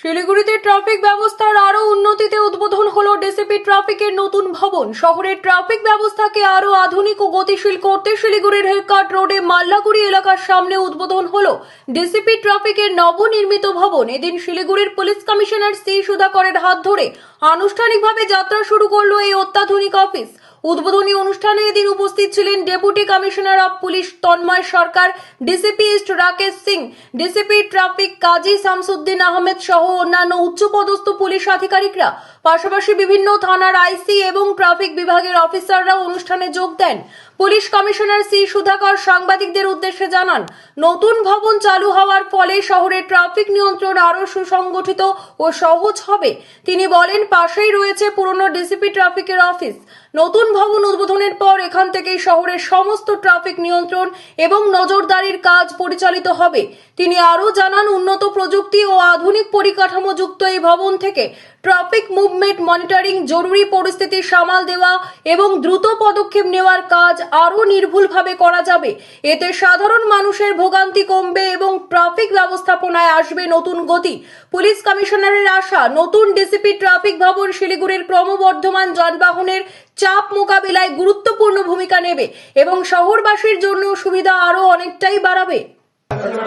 শিলিগুড়িতে ট্রাফিক ব্যবস্থার আরও উন্নতিতে উদ্বোধন হলো ডিসিপি ট্রাফিকের নতুন ভবন। শহরের ট্রাফিক ব্যবস্থাকে আরও আধুনিক ও গতিশীল করতে শিলিগুড়ির হেলকাট রোডে মাল্লাগুড়ি এলাকার সামনে উদ্বোধন হলো ডিসিপি ট্রাফিকের নবনির্মিত ভবন। এদিন শিলিগুড়ির পুলিশ কমিশনার সি সুধাকরের হাত ধরে আনুষ্ঠানিকভাবে যাত্রা শুরু করল এই অত্যাধুনিক অফিস। উদ্বোধনী অনুষ্ঠানে এদিন উপস্থিত ছিলেন deputy commissioner of police Tanmoy Sarkar, DCP east Rakesh Singh, DCP traffic Kazi Shamsuddin Ahmed সহ অন্যান্য উচ্চপদস্থ পুলিশ আধিকারিকরা, পাশাপাশি বিভিন্ন থানার আইসি এবং ট্রাফিক বিভাগের অফিসাররা অনুষ্ঠানে যোগ দেন। পুলিশ কমিশনার সি সুধাকর সাংবাদিকদের উদ্দেশ্যে জানান, নতুন ভবন চালু হওয়ার ফলে শহরের ট্রাফিক নিয়ন্ত্রণ আরও সুসংগঠিত ও সহজ হবে। তিনি বলেন, পাশেই রয়েছে পুরনো ডিসিপি ট্রাফিকের অফিস। নতুন ভবন উদ্বোধনের পর এখান থেকেই শহরের সমস্ত ট্রাফিক নিয়ন্ত্রণ এবং নজরদারির কাজ পরিচালিত হবে। তিনি আরও জানান, উন্নত প্রযুক্তি ও আধুনিক পরিকাঠামো যুক্ত এই ভবন থেকে ট্রাফিক মুভমেন্ট মনিটরিং, জরুরি পরিস্থিতি সামাল দেওয়া এবং দ্রুত পদক্ষেপ নেওয়ার কাজ আরও নির্ভুলভাবে করা যাবে। এতে সাধারণ মানুষের ভোগান্তি কমবে এবং ট্রাফিক ব্যবস্থাপনায় আসবে নতুন গতি। পুলিশ কমিশনারের আশা, নতুন ডিসিপি ট্রাফিক ভবন শিলিগুড়ির ক্রমবর্ধমান যানবাহনের চাপ মোকাবিলায় গুরুত্বপূর্ণ ভূমিকা নেবে এবং শহরবাসীর জন্য সুবিধা আরও অনেকটাই বাড়াবে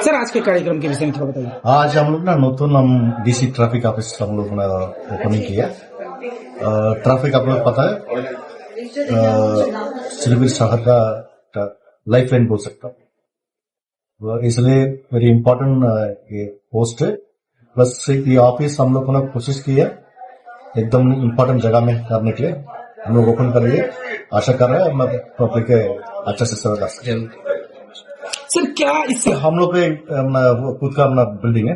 सर आज के कार्यक्रम के विषय में थोड़ा बताइए आज हम लोग ना नतून हम डीसी ट्रैफिक ऑफिस हम लोग ने ओपनिंग किया अ, ट्रैफिक आप लोग पता है अ, सिलीगुड़ी शहर का लाइफ लाइन बोल सकता हूँ वो इसलिए वेरी इम्पोर्टेंट ये पोस्ट है प्लस ये ऑफिस हम लोग ने कोशिश की है एकदम इम्पोर्टेंट जगह में करने के लिए हम लोग ओपन कर लिए आशा कर रहे हैं पब्लिक के अच्छा से सर्व कर सकें सर क्या इससे हम लोग खुद का अपना बिल्डिंग है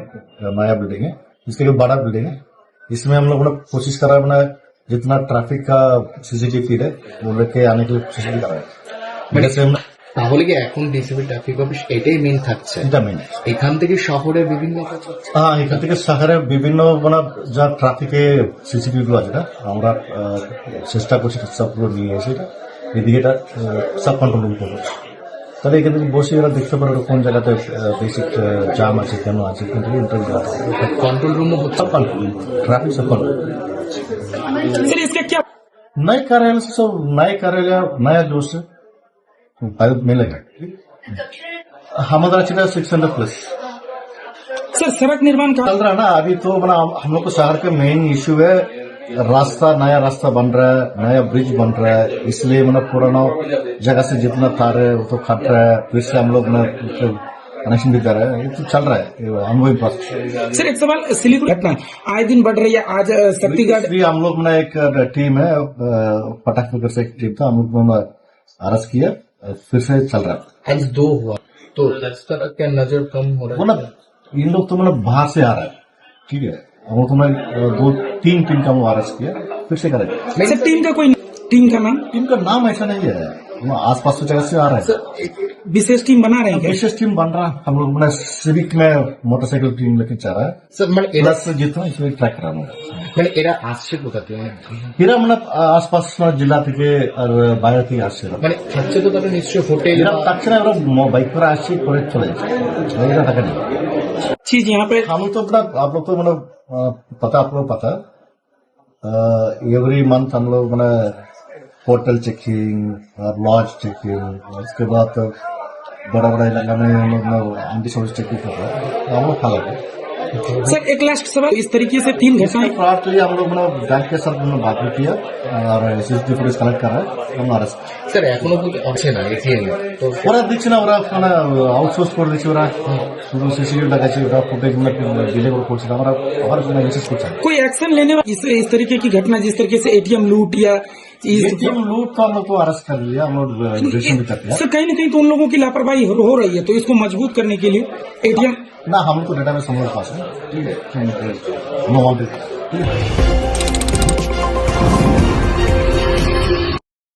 नया बिल्डिंग है इसके लिए बड़ा बिल्डिंग है। इसमें हम लोग कोशिश कर रहे हैं अपना जितना ट्रैफ़िक का सीसीटीवी फ़ीड है वो लेके आने के लिए कोशिश भी कर रहे हम তাহলে কি এখন ডিসিপি ট্রাফিক অফিস এটাই মেন থাকছে এটা মেন এখান থেকে শহরের বিভিন্ন কাজ হচ্ছে হ্যাঁ এখান থেকে শহরে বিভিন্ন মানে যা ট্রাফিকে সিসিটিভি গুলো আছে না আমরা আহ, চেষ্টা করছি সবগুলো নিয়ে এসে এটা এদিকে এটা সব কন্ট্রোল রুম করবো তাহলে এখান থেকে বসে এরা দেখতে পারো কোন জায়গাতে বেসিক জাম আছে কেন আছে এখান থেকে ইন্টারভিউ কন্ট্রোল রুমও হচ্ছে सब कंट्रोल ट्रैफिक सब कंट्रोल सर इसका क्या नए कार्यालय से सब नए कार्यालय नया जोश से पायलट मिलेगा हमारा सिक्स हंड्रेड प्लस सर सड़क निर्माण का चल रहा है ना अभी तो मतलब हम- लोग को शहर का मेन इश्यू है रास्ता नया रास्ता बन रहा है नया ब्रिज बन रहा है इसलिए मतलब पुराना जगह से जितना तार है वो तो खट रहा है फिर से हम लोग कनेक्शन भी कर रहे हैं ये तो चल रहा है हम वही पास सर एक सवाल सिलीगुड़ी घटना आए दिन बढ़ रही है आज शक्तिगढ़ हम लोग में एक टीम है पटाख से एक टीम था हम लोग ने अरेस्ट किया। फिर से चल रहा है आज दो हुआ। तो रास्ता का क्या नज़र कम हो रहा है मतलब इन लोग तो मतलब बाहर से आ रहा है। ठीक है? वो तो मैं दो तीन टीम का वो आरस किया फिर से करेगा टीम का कोई टीम का नाम? टीम का नाम ऐसा नहीं है। वो आसपास की जगह से आ रहा है विशेष टीम बना रहे हैं क्या विशेष टीम बन रहा है हम लोग मतलब सिविक में मोटरसाइकिल टीम लेके चल रहा है স্যার মানে এরা प्लस जितना इसमें ट्रैक करा हूँ মানে এরা আসছে কোথা থেকে এরা মানে আশপাশ জেলা থেকে আর বাইরে থেকে আসছে এরা। মানে থাকছে তো তারা নিশ্চয়ই হোটেল এরা থাকছে না এরা বাইক করে আসছে করে চলে যাচ্ছে এরা থাকে না चीज यहाँ पे हम लोग तो अपना आप लोग तो मतलब अ, पता आप लोग पता एवरी मंथ हम लोग मैंने होटल चेकिंग और लॉज चेकिंग उसके बाद तो बड़ा बड़ा इलाका में हम लोग एंटी सोर्स चेकिंग कर रहे हैं। तो हम लोग खा सर एक लास्ट सवाल। इस तरीके से तीन घटनाएँ फ्रॉड के हम लोग बैंक के साथ हमने बात भी किया और S S D police collect कर रहे हैं। हम अरेस्ट স্যার এখনো পর্যন্ত আছে না এটিএম তো ওরা দিচ্ছে না ওরা মানে আউটসোর্স করে দিচ্ছে ওরা শুধু সিসিটিভি দেখাচ্ছে ওরা ফুটেজ ডিলে করে করছে না। আমরা আবার কোনো মেসেজ করছে না। कोई एक्शन लेने वाला इस, इस तरीके की घटना जिस तरीके से एटीएम लूट या इस- एटीएम लूट तो हम लोग को अरेस्ट कर लिया हम लोग इन्वेस्टिगेशन भी करते हैं सर कहीं ना कहीं तो उन लोगों की लापरवाही हो, हो रही है तो इसको मजबूत करने के लिए एटीएम ना हम लोग को डेटा में समझ पास है ठीक है नो ठीक है